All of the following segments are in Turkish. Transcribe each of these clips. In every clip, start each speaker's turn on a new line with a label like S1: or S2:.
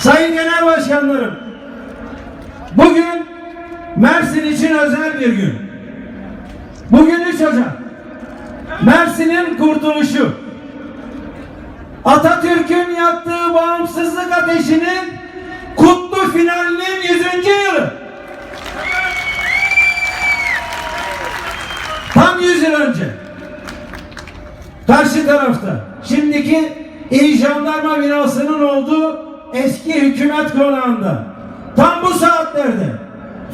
S1: Sayın Genel Başkanlarım, bugün Mersin için özel bir gün. Bugün 3 Ocak. Mersin'in kurtuluşu. Atatürk'ün yaktığı bağımsızlık ateşinin kutlu finalinin 100. yılı. Tam 100 yıl önce. Karşı tarafta. Şimdiki İl Jandarma binasının olduğu eski hükümet konağında. Tam bu saatlerde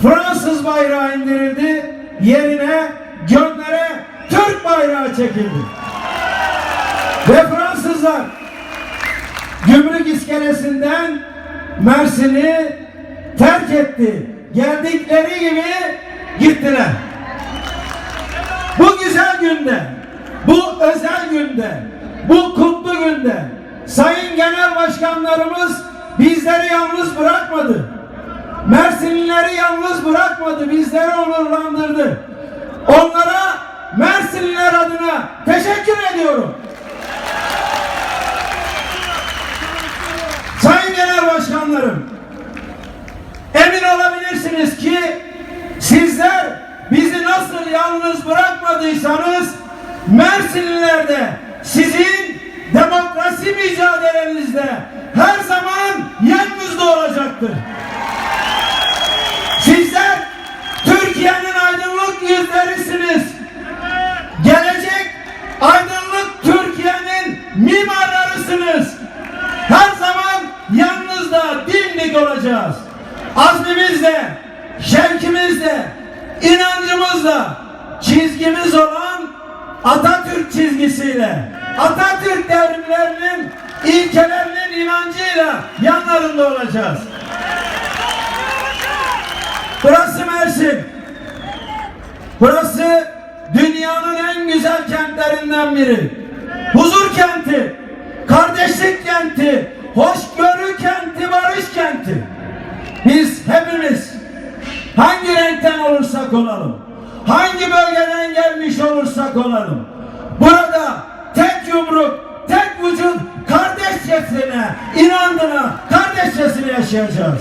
S1: Fransız bayrağı indirildi. Yerine gönlere Türk bayrağı çekildi. Ve Fransızlar gümrük iskelesinden Mersin'i terk etti. Geldikleri gibi gittiler. Bu güzel günde, bu özel günde, bu kutlu günde Sayın Genel Başkanlarımız bizleri yalnız bırakmadı. Mersinlileri yalnız bırakmadı, bizleri onurlandırdı. Onlara Mersinliler adına teşekkür ediyorum. Sayın Genel Başkanlarım, emin olabilirsiniz ki sizler bizi nasıl yalnız bırakmadıysanız Mersinliler de demokrasi mücadelenizde her zaman yanınızda olacaktır. Sizler Türkiye'nin aydınlık yüzlerisiniz. Gelecek aydınlık Türkiye'nin mimarlarısınız. Her zaman yanınızda dimdik olacağız. Azmimizle, şevkimizle, inancımızla, çizgimiz olan Atatürk çizgisiyle, Atatürk devrimlerinin ilkelerinin inancıyla yanlarında olacağız. Burası Mersin. Burası dünyanın en güzel kentlerinden biri. Huzur kenti, kardeşlik kenti, hoşgörü kenti, barış kenti. Biz hepimiz hangi renkten olursak olalım, hangi bölgeden gelmiş olursak olalım, inandına, kardeşçesine yaşayacağız.